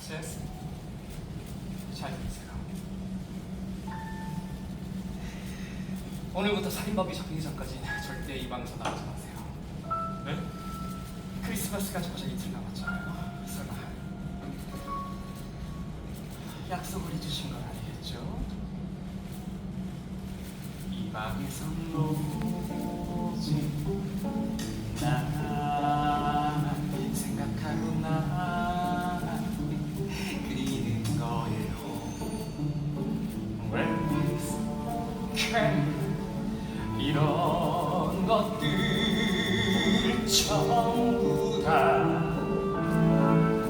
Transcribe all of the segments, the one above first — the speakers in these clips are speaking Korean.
제스 잘 들으세요. 오늘부터 살인범이 잡히기 전까지는 절대 이 방에서 나가지 마세요. 네? 크리스마스가 정말 이틀 남았잖아요. 설마 약속을 해주신 건 아니겠죠? 이 방에서 오직 나 can 이런 것들 전부 다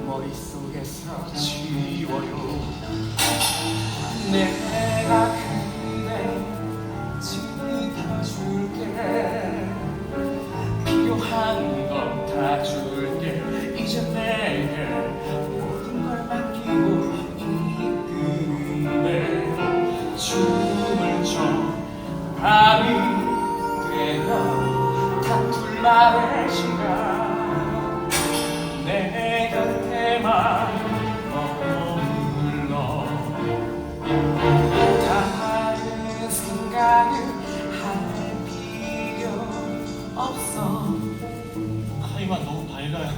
머릿속에서 지워요. 내가 그대 지켜줄게. 필요한 건 다 줄게. 이제 내게 모든 걸 맡기고 이끄네 춤 되면 다툴 말의 시간 내 곁에만 머물러 다른 생각을 할 필요 없어 하이만 너무 밝아요.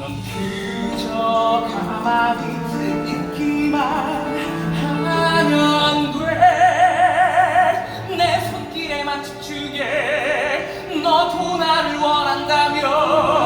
넌 그저 가만히 있기만 손길에만 집중해 너도 나를 원한다면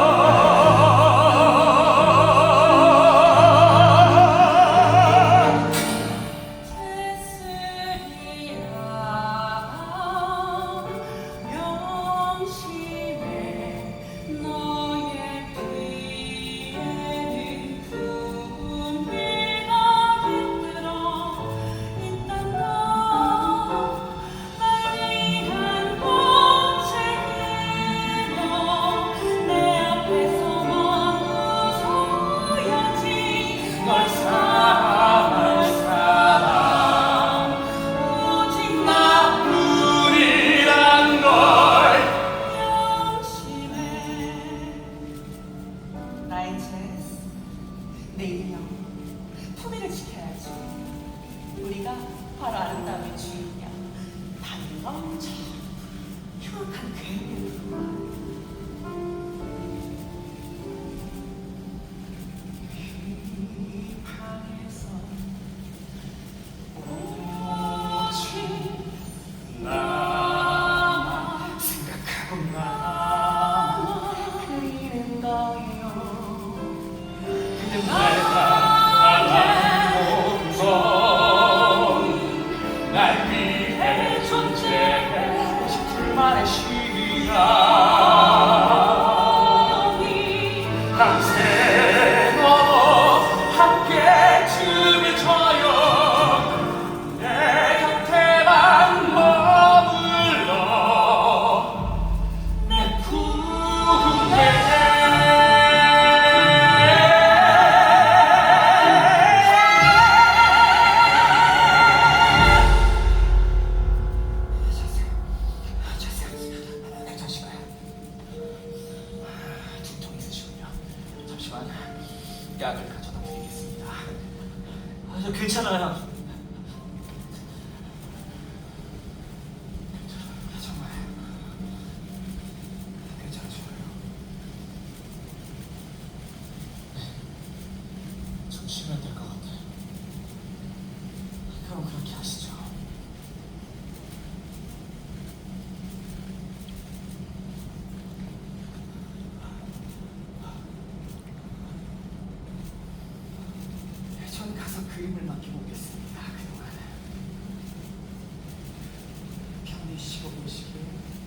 지켜야지. 우리가 바로 아름다움의 주인이야. 다른 엄청 흉악한 그에게 시간 아, 저 괜찮아요. 좀 쉬면 될 것 같아요. 그럼 그렇게 하시죠 전 가서 그림을 맡기고 오겠습니다. 그동안 편히 쉬고 계시고요